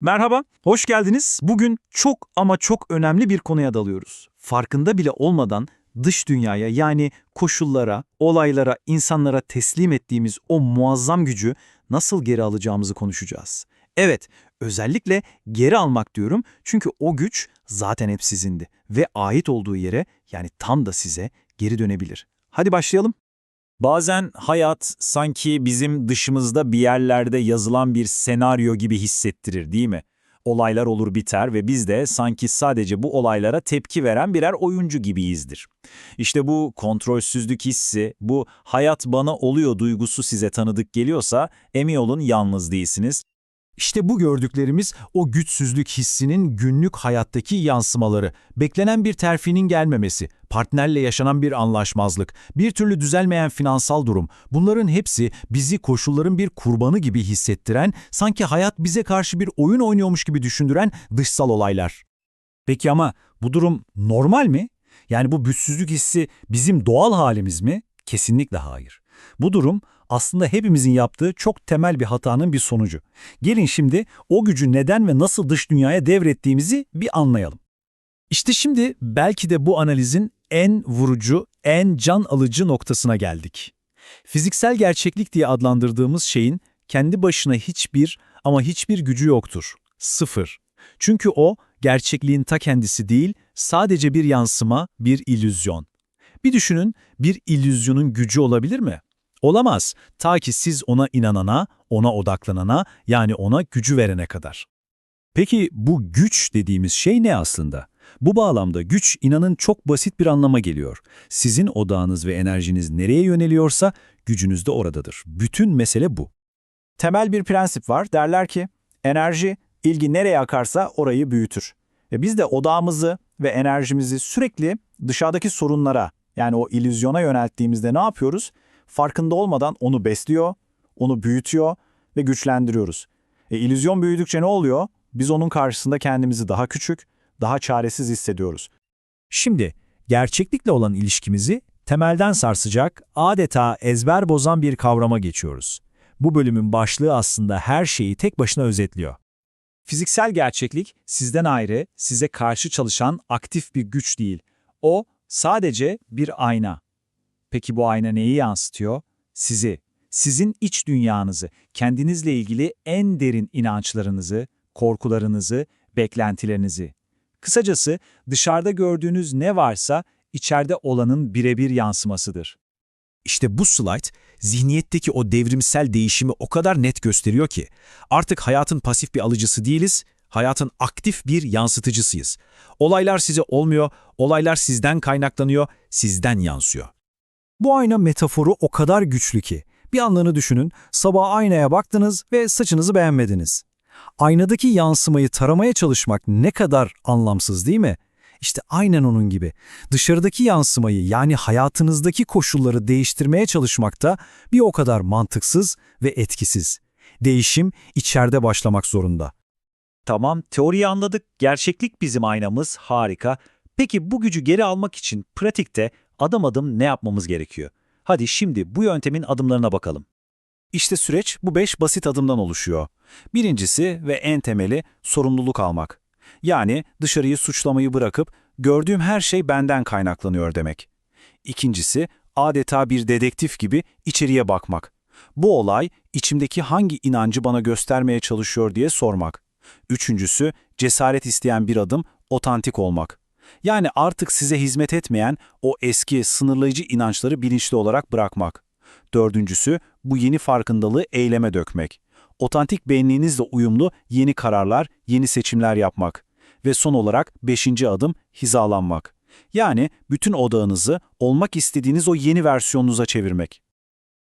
Merhaba, hoş geldiniz. Bugün çok ama çok önemli bir konuya dalıyoruz. Farkında bile olmadan dış dünyaya yani koşullara, olaylara, insanlara teslim ettiğimiz o muazzam gücü nasıl geri alacağımızı konuşacağız. Evet, özellikle geri almak diyorum çünkü o güç zaten hep sizindi ve ait olduğu yere yani tam da size geri dönebilir. Hadi başlayalım. Bazen hayat sanki bizim dışımızda bir yerlerde yazılan bir senaryo gibi hissettirir değil mi? Olaylar olur biter ve biz de sanki sadece bu olaylara tepki veren birer oyuncu gibiyizdir. İşte bu kontrolsüzlük hissi, bu hayat bana oluyor duygusu size tanıdık geliyorsa emin olun yalnız değilsiniz. İşte bu gördüklerimiz o güçsüzlük hissinin günlük hayattaki yansımaları, beklenen bir terfinin gelmemesi, partnerle yaşanan bir anlaşmazlık, bir türlü düzelmeyen finansal durum, bunların hepsi bizi koşulların bir kurbanı gibi hissettiren, sanki hayat bize karşı bir oyun oynuyormuş gibi düşündüren dışsal olaylar. Peki ama bu durum normal mi? Yani bu güçsüzlük hissi bizim doğal halimiz mi? Kesinlikle hayır. Bu durum aslında hepimizin yaptığı çok temel bir hatanın bir sonucu. Gelin şimdi o gücü neden ve nasıl dış dünyaya devrettiğimizi bir anlayalım. İşte şimdi belki de bu analizin en vurucu, en can alıcı noktasına geldik. Fiziksel gerçeklik diye adlandırdığımız şeyin kendi başına hiçbir ama hiçbir gücü yoktur. Sıfır. Çünkü o gerçekliğin ta kendisi değil, sadece bir yansıma, bir illüzyon. Bir düşünün, bir illüzyonun gücü olabilir mi? Olamaz. Ta ki siz ona inanana, ona odaklanana, yani ona gücü verene kadar. Peki bu güç dediğimiz şey ne aslında? Bu bağlamda güç inanın çok basit bir anlama geliyor. Sizin odağınız ve enerjiniz nereye yöneliyorsa gücünüz de oradadır. Bütün mesele bu. Temel bir prensip var. Derler ki enerji ilgi nereye akarsa orayı büyütür. Ve biz de odağımızı ve enerjimizi sürekli dışarıdaki sorunlara yani o illüzyona yönelttiğimizde ne yapıyoruz? Farkında olmadan onu besliyor, onu büyütüyor ve güçlendiriyoruz. E, illüzyon büyüdükçe ne oluyor? Biz onun karşısında kendimizi daha küçük, daha çaresiz hissediyoruz. Şimdi gerçeklikle olan ilişkimizi temelden sarsacak, adeta ezber bozan bir kavrama geçiyoruz. Bu bölümün başlığı aslında her şeyi tek başına özetliyor. Fiziksel gerçeklik sizden ayrı, size karşı çalışan aktif bir güç değil. O sadece bir ayna. Peki bu ayna neyi yansıtıyor? Sizi, sizin iç dünyanızı, kendinizle ilgili en derin inançlarınızı, korkularınızı, beklentilerinizi. Kısacası dışarıda gördüğünüz ne varsa içeride olanın birebir yansımasıdır. İşte bu slide zihniyetteki o devrimsel değişimi o kadar net gösteriyor ki artık hayatın pasif bir alıcısı değiliz, hayatın aktif bir yansıtıcısıyız. Olaylar size olmuyor, olaylar sizden kaynaklanıyor, sizden yansıyor. Bu ayna metaforu o kadar güçlü ki bir anlarını düşünün, sabah aynaya baktınız ve saçınızı beğenmediniz. Aynadaki yansımayı taramaya çalışmak ne kadar anlamsız değil mi? İşte aynen onun gibi. Dışarıdaki yansımayı yani hayatınızdaki koşulları değiştirmeye çalışmak da bir o kadar mantıksız ve etkisiz. Değişim içeride başlamak zorunda. Tamam, teoriyi anladık. Gerçeklik bizim aynamız, harika. Peki bu gücü geri almak için pratikte adım adım ne yapmamız gerekiyor? Hadi şimdi bu yöntemin adımlarına bakalım. İşte süreç bu beş basit adımdan oluşuyor. Birincisi ve en temeli sorumluluk almak. Yani dışarıyı suçlamayı bırakıp gördüğüm her şey benden kaynaklanıyor demek. İkincisi adeta bir dedektif gibi içeriye bakmak. Bu olay içimdeki hangi inancı bana göstermeye çalışıyor diye sormak. Üçüncüsü cesaret isteyen bir adım otantik olmak. Yani artık size hizmet etmeyen o eski sınırlayıcı inançları bilinçli olarak bırakmak. Dördüncüsü bu yeni farkındalığı eyleme dökmek. Otantik benliğinizle uyumlu yeni kararlar, yeni seçimler yapmak. Ve son olarak beşinci adım hizalanmak. Yani bütün odağınızı olmak istediğiniz o yeni versiyonunuza çevirmek.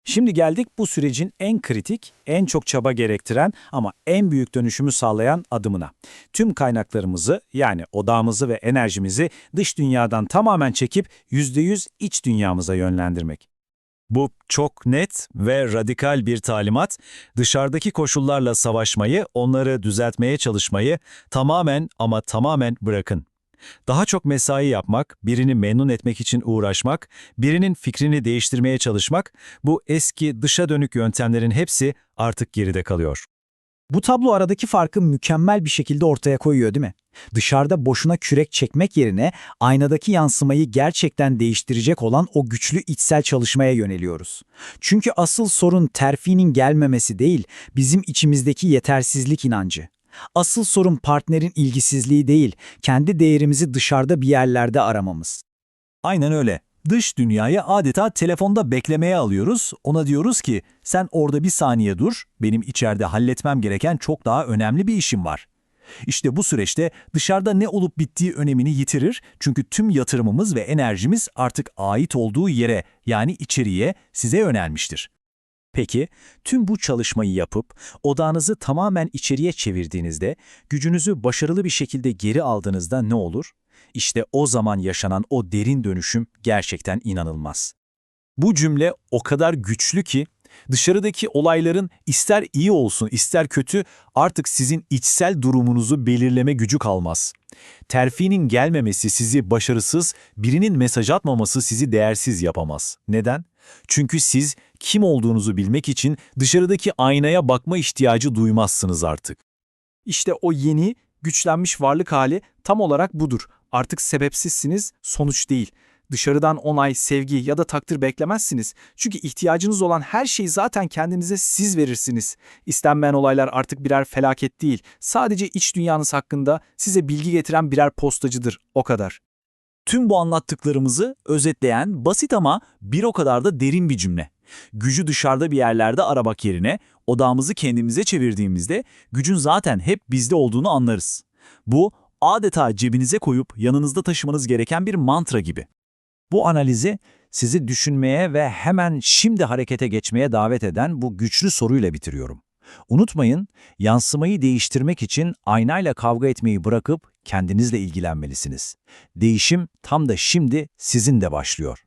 Şimdi geldik bu sürecin en kritik, en çok çaba gerektiren ama en büyük dönüşümü sağlayan adımına. Tüm kaynaklarımızı yani odağımızı ve enerjimizi dış dünyadan tamamen çekip %100 iç dünyamıza yönlendirmek. Bu çok net ve radikal bir talimat, dışarıdaki koşullarla savaşmayı, onları düzeltmeye çalışmayı tamamen ama tamamen bırakın. Daha çok mesai yapmak, birini memnun etmek için uğraşmak, birinin fikrini değiştirmeye çalışmak, bu eski dışa dönük yöntemlerin hepsi artık geride kalıyor. Bu tablo aradaki farkı mükemmel bir şekilde ortaya koyuyor değil mi? Dışarıda boşuna kürek çekmek yerine aynadaki yansımayı gerçekten değiştirecek olan o güçlü içsel çalışmaya yöneliyoruz. Çünkü asıl sorun terfinin gelmemesi değil, bizim içimizdeki yetersizlik inancı. Asıl sorun partnerin ilgisizliği değil, kendi değerimizi dışarıda bir yerlerde aramamız. Aynen öyle. Dış dünyayı adeta telefonda beklemeye alıyoruz. Ona diyoruz ki sen orada bir saniye dur, benim içeride halletmem gereken çok daha önemli bir işim var. İşte bu süreçte dışarıda ne olup bittiği önemini yitirir çünkü tüm yatırımımız ve enerjimiz artık ait olduğu yere yani içeriye size yönelmiştir. Peki, tüm bu çalışmayı yapıp odağınızı tamamen içeriye çevirdiğinizde, gücünüzü başarılı bir şekilde geri aldığınızda ne olur? İşte o zaman yaşanan o derin dönüşüm gerçekten inanılmaz. Bu cümle o kadar güçlü ki, dışarıdaki olayların ister iyi olsun ister kötü artık sizin içsel durumunuzu belirleme gücü kalmaz. Terfinin gelmemesi sizi başarısız, birinin mesaj atmaması sizi değersiz yapamaz. Neden? Çünkü siz kim olduğunuzu bilmek için dışarıdaki aynaya bakma ihtiyacı duymazsınız artık. İşte o yeni, güçlenmiş varlık hali tam olarak budur. Artık sebepsizsiniz, sonuç değil. Dışarıdan onay, sevgi ya da takdir beklemezsiniz. Çünkü ihtiyacınız olan her şeyi zaten kendinize siz verirsiniz. İstenmeyen olaylar artık birer felaket değil. Sadece iç dünyanız hakkında size bilgi getiren birer postacıdır. O kadar. Tüm bu anlattıklarımızı özetleyen basit ama bir o kadar da derin bir cümle. Gücü dışarıda bir yerlerde aramak yerine odağımızı kendimize çevirdiğimizde gücün zaten hep bizde olduğunu anlarız. Bu adeta cebinize koyup yanınızda taşımanız gereken bir mantra gibi. Bu analizi sizi düşünmeye ve hemen şimdi harekete geçmeye davet eden bu güçlü soruyla bitiriyorum. Unutmayın, yansımayı değiştirmek için aynayla kavga etmeyi bırakıp kendinizle ilgilenmelisiniz. Değişim tam da şimdi sizin de başlıyor.